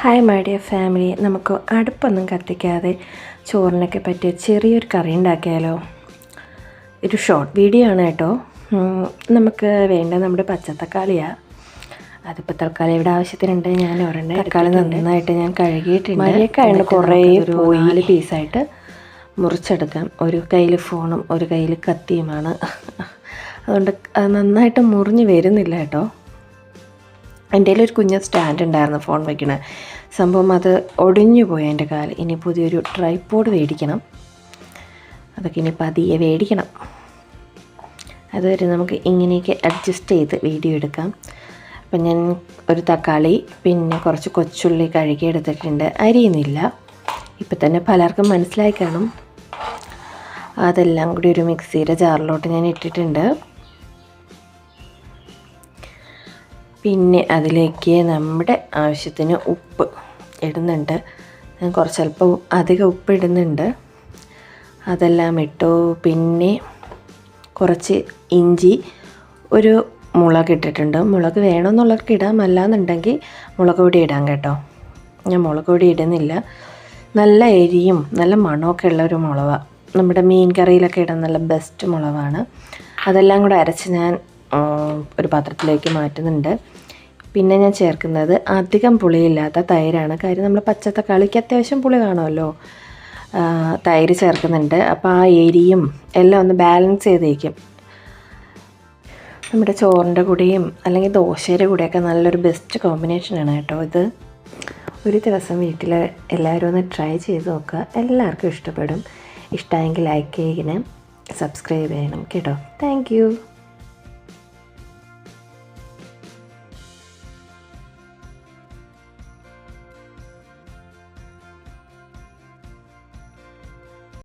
Hi my dear family നമുക്ക് അടുപ്പൊന്നും കത്തിക്കാതെ ചോറിനൊക്കെ പറ്റിയ ചെറിയൊരു കറി ഉണ്ടാക്കിയാലോ? ഒരു ഷോർട്ട് വീഡിയോ ആണ് കേട്ടോ. നമുക്ക് വേണ്ട നമ്മുടെ പച്ചത്തക്കാളിയാണ് അതിപ്പോൾ തൽക്കാലം ഇവിടെ ആവശ്യത്തിനുണ്ട് ഞാൻ ഒരെണ്ണം തക്കാളി നന്നായിട്ട് ഞാൻ കഴുകിയിട്ടുണ്ട്. മഴയൊക്കെ ആയതുകൊണ്ട് കുറേ പോയി. നാല് പീസായിട്ട് മുറിച്ചെടുക്കാം. ഒരു കയ്യിൽ ഫോണും ഒരു കയ്യിൽ കത്തിയുമാണ്. അതുകൊണ്ട് നന്നായിട്ട് മുറിഞ്ഞ് വരുന്നില്ല കേട്ടോ. എന്റെ ഒരു കുഞ്ഞ് സ്റ്റാൻഡ് ഉണ്ടായിരുന്നു ഫോൺ വയ്ക്കണ സംഭവം അത് ഒടിഞ്ഞു പോയി എന്റെ കാൽ. ഇനി പുതിയൊരു ട്രൈപ്പോഡ് മേടിക്കണം അതൊക്കെ ഇനി പതിയെ മേടിക്കണം അതുവരെ നമുക്ക് ഇങ്ങനെയൊക്കെ അഡ്ജസ്റ്റ് ചെയ്ത് വീഡിയോ എടുക്കാം. അപ്പം ഞാൻ ഒരു തക്കാളി പിന്നെ കുറച്ച് കൊച്ചുള്ളി കഴുകി എടുത്തിട്ടുണ്ട്. അരിയുന്നില്ല. ഇപ്പം തന്നെ പലർക്കും മനസ്സിലായി കാണും. അതെല്ലാം കൂടി ഒരു മിക്സിയുടെ ജാറിലോട്ട് ഞാൻ ഇട്ടിട്ടുണ്ട്. പിന്നെ അതിലേക്ക് നമ്മുടെ ആവശ്യത്തിന് ഉപ്പ് ഇടുന്നുണ്ട്. ഞാൻ കുറച്ച് അല്പം അധികം ഉപ്പ് ഇടുന്നുണ്ട്. അതെല്ലാം ഇട്ടു. പിന്നെ കുറച്ച് ഇഞ്ചി ഒരു മുളക് ഇട്ടിട്ടുണ്ട്. മുളക് വേണമെന്നുള്ളവർക്ക് ഇടാം. അല്ലാന്നുണ്ടെങ്കിൽ മുളക് പൊടി ഇടാം കേട്ടോ. ഞാൻ മുളക് പൊടി ഇടുന്നില്ല. നല്ല എരിയും നല്ല മണമൊക്കെ ഉള്ള ഒരു നമ്മുടെ മീൻ കറിയിലൊക്കെ ഇടാൻ നല്ല ബെസ്റ്റ് മുളകാണ് അതെല്ലാം കൂടെ അരച്ച് ഞാൻ ഒരു പാത്രത്തിലേക്ക് മാറ്റുന്നുണ്ട്. പിന്നെ ഞാൻ ചേർക്കുന്നത് അധികം പുളിയില്ലാത്ത തൈരാണ്. കാര്യം നമ്മൾ പച്ചത്തക്കാളിക്ക് അത്യാവശ്യം പുളി കാണുമല്ലോ. തൈര് ചേർക്കുന്നുണ്ട്. അപ്പോൾ ആ എരിയും എല്ലാം ഒന്ന് ബാലൻസ് ചെയ്തേക്കും. നമ്മുടെ ചോറിന്റെ കൂടെയും അല്ലെങ്കിൽ ദോശയുടെ കൂടെയൊക്കെ നല്ലൊരു ബെസ്റ്റ് കോമ്പിനേഷനാണ് കേട്ടോ ഇത്. ഒരു ദിവസം വീട്ടിൽ എല്ലാവരും ഒന്ന് ട്രൈ ചെയ്ത് നോക്കുക. എല്ലാവർക്കും ഇഷ്ടപ്പെടും. ഇഷ്ടമെങ്കിൽ ലൈക്ക് ചെയ്യണം സബ്സ്ക്രൈബ് ചെയ്യണം കേട്ടോ. താങ്ക്